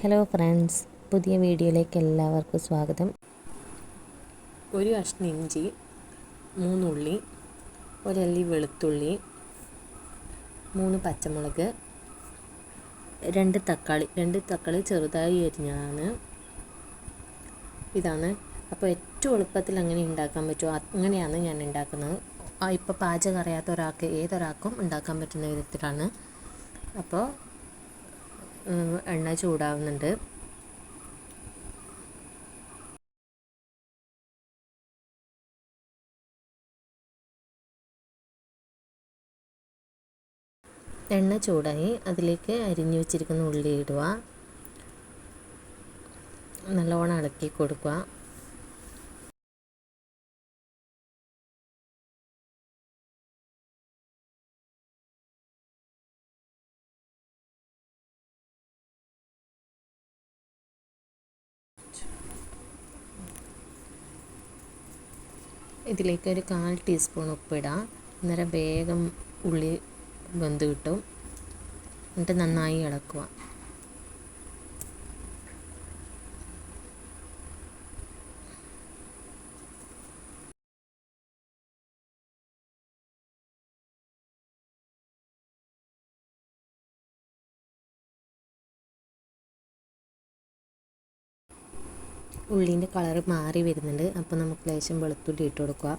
Hello friends പുതിയ വീഡിയോയിലേക്ക് എല്ലാവർക്കും സ്വാഗതം. ഒരു കഷ്ണം ഇഞ്ചി മൂന്നുള്ളി ഒരല്ലി വെളുത്തുള്ളി മൂന്ന് പച്ചമുളക് രണ്ട് തക്കാളി. രണ്ട് തക്കാളി ചെറുതായി അരിഞ്ഞതാണ്. ഇതാണ്. അപ്പോൾ ഏറ്റവും എളുപ്പത്തിൽ അങ്ങനെ ഉണ്ടാക്കാൻ പറ്റുമോ? അങ്ങനെയാണ് ഞാൻ ഉണ്ടാക്കുന്നത്. ഇപ്പോൾ പാചകം അറിയാത്ത ഒരാൾക്ക് ഏതൊരാൾക്കും ഉണ്ടാക്കാൻ പറ്റുന്ന വിധത്തിലാണ്. അപ്പോൾ എണ്ണ ചൂടാവുന്നുണ്ട്. എണ്ണ ചൂടായി അതിലേക്ക് അരിഞ്ഞു വെച്ചിരിക്കുന്ന ഉള്ളി ഇടുക. നല്ലോണം ഇളക്കി കൊടുക്കുക. ഇതിലേക്ക് ഒരു കാൽ ടീസ്പൂൺ ഉപ്പിടാം. അന്നേരം വേഗം ഉള്ളി വെന്ത് കിട്ടും. എന്നിട്ട് നന്നായി ഇളക്കുക. ഉള്ളീന്റെ കളർ മാറി വരുന്നുണ്ട്. അപ്പോൾ നമുക്ക് ലേശം വെളുത്തുള്ളി ഇട്ട് കൊടുക്കുക.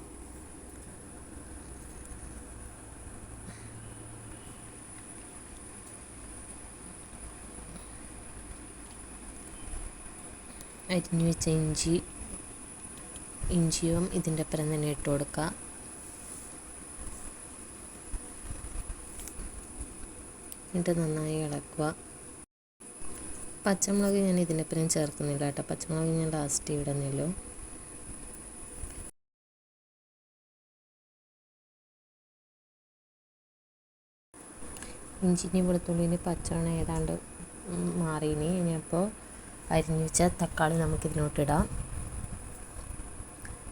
അരിഞ്ഞു വെച്ച ഇഞ്ചി ഇഞ്ചിയും ഇതിന്റെ അപ്പുറം തന്നെ ഇട്ട് കൊടുക്കുക. എന്നിട്ട് നന്നായി ഇളക്കുക. പച്ചമുളക് ഞാൻ ഇതിനൊപ്പം ചേർക്കുന്നില്ല കേട്ടോ. പച്ചമുളക് ഞാൻ ലാസ്റ്റ് ഇടുന്നല്ലോ. ഇഞ്ചിന്റെയും വെളുത്തുള്ളിന് പച്ചമണ ഏതാണ്ട് മാറിയിനി. ഇനിയപ്പോൾ അരിഞ്ഞു വെച്ച തക്കാളി നമുക്കിതിനോട്ടിടാം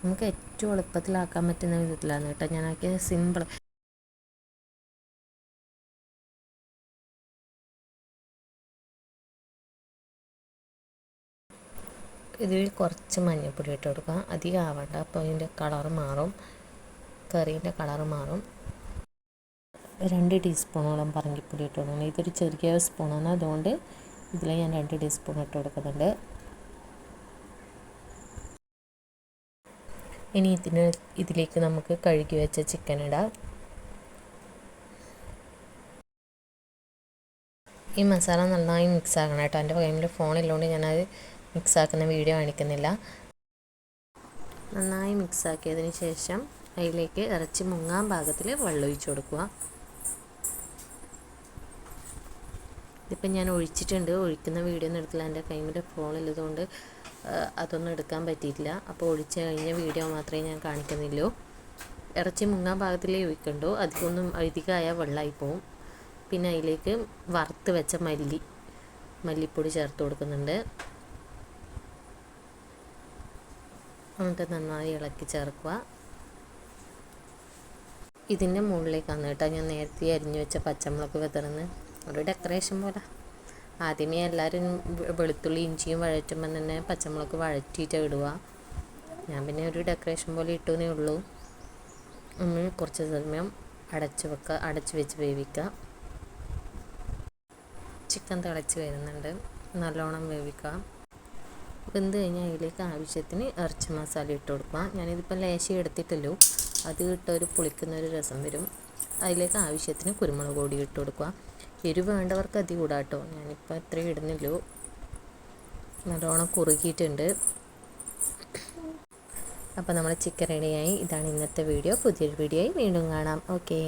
നമുക്ക് ഏറ്റവും എളുപ്പത്തിലാക്കാൻ പറ്റുന്ന വിധത്തിലാണ് കേട്ടോ. ഞാനാക്കിയ സിമ്പിൾ ഇതിൽ കുറച്ച് മഞ്ഞൾപ്പൊടി ഇട്ട് കൊടുക്കുക. അധികം ആവണ്ട. അപ്പോൾ അതിന്റെ കളർ മാറും. കറീന്റെ കളർ മാറും. രണ്ട് ടീസ്പൂണോളം പറങ്കിപ്പൊടി ഇട്ട് കൊടുക്കണം. ഇതൊരു ചെറിയ സ്പൂണാണ്. അതുകൊണ്ട് ഇതിൽ ഞാൻ രണ്ട് ടീസ്പൂൺ ഇട്ട് കൊടുക്കുന്നുണ്ട്. ഇനി ഇതിന് ഇതിലേക്ക് നമുക്ക് കഴുകി വെച്ച ചിക്കൻ ഇടാം. ഈ മസാല നന്നായി മിക്സ് ആക്കണം കേട്ടോ. എന്റെ കയ്യിൽ ഫോണിലുകൊണ്ട് ഞാനത് മിക്സാക്കുന്ന വീഡിയോ കാണിക്കുന്നില്ല. നന്നായി മിക്സാക്കിയതിന് ശേഷം അതിലേക്ക് ഇറച്ചി മുങ്ങാൻ പാകത്തിൽ വെള്ളമൊഴിച്ച് കൊടുക്കുക. ഇതിപ്പോൾ ഞാൻ ഒഴിച്ചിട്ടുണ്ട്. ഒഴിക്കുന്ന വീഡിയോ ഒന്നും എടുത്തില്ല. എന്റെ കൈമിന്റെ ഫോണില്ലതുകൊണ്ട് അതൊന്നും എടുക്കാൻ പറ്റിയിട്ടില്ല. അപ്പോൾ ഒഴിച്ച് കഴിഞ്ഞ വീഡിയോ മാത്രമേ ഞാൻ കാണിക്കുന്നില്ലൂ ഇറച്ചി മുങ്ങാൻ പാകത്തിലേ ഒഴിക്കണ്ടോ? അധികമൊന്നും അധികമായ വെള്ളമായി പോവും. പിന്നെ അതിലേക്ക് വറുത്ത് വെച്ച മല്ലി മല്ലിപ്പൊടി ചേർത്ത് കൊടുക്കുന്നുണ്ട്. എന്നിട്ട് നന്നായി ഇളക്കി ചേർക്കുക. ഇതിന്റെ മുകളിലേക്കാണ് കേട്ടോ ഞാൻ നേരത്തെ അരിഞ്ഞു വെച്ച പച്ചമുളക് വിതറുന്നത്. ഒരു ഡെക്കറേഷൻ പോലെ. ആദ്യമേ എല്ലാവരും വെളുത്തുള്ളി ഇഞ്ചിയും വഴറ്റുമ്പോൾ തന്നെ പച്ചമുളക് വഴറ്റിയിട്ട് ഇടുക. ഞാൻ പിന്നെ ഒരു ഡെക്കറേഷൻ പോലെ ഇട്ടുവെന്നേ ഉള്ളൂ. ഒന്ന് കുറച്ച് സമയം അടച്ച് വെക്കുക അടച്ച് വെച്ച് വേവിക്കുക ചിക്കൻ തിളച്ച് വരുന്നുണ്ട്. നല്ലോണം വേവിക്കുക വെന്ത് കഴിഞ്ഞാൽ അതിലേക്ക് ആവശ്യത്തിന് ഇറച്ചി മസാല ഇട്ട് കൊടുക്കുക ഞാനിതിപ്പോൾ ലേശം എടുത്തിട്ടല്ലോ അത് ഒരു പുളിക്കുന്ന ഒരു രസം വരും. അതിലേക്ക് ആവശ്യത്തിന് കുരുമുളക് പൊടി ഇട്ട് കൊടുക്കുക എരിവ് വേണ്ടവർക്ക് അതി കൂടാട്ടോ ഞാനിപ്പോൾ അത്രയും ഇടുന്നില്ലോ നല്ലോണം കുറുകിയിട്ടുണ്ട്. അപ്പോൾ നമ്മൾ ചിക്കൻ റെഡിയായി ഇതാണ് ഇന്നത്തെ വീഡിയോ പുതിയൊരു വീഡിയോ ആയി വീണ്ടും കാണാം. ഓക്കേ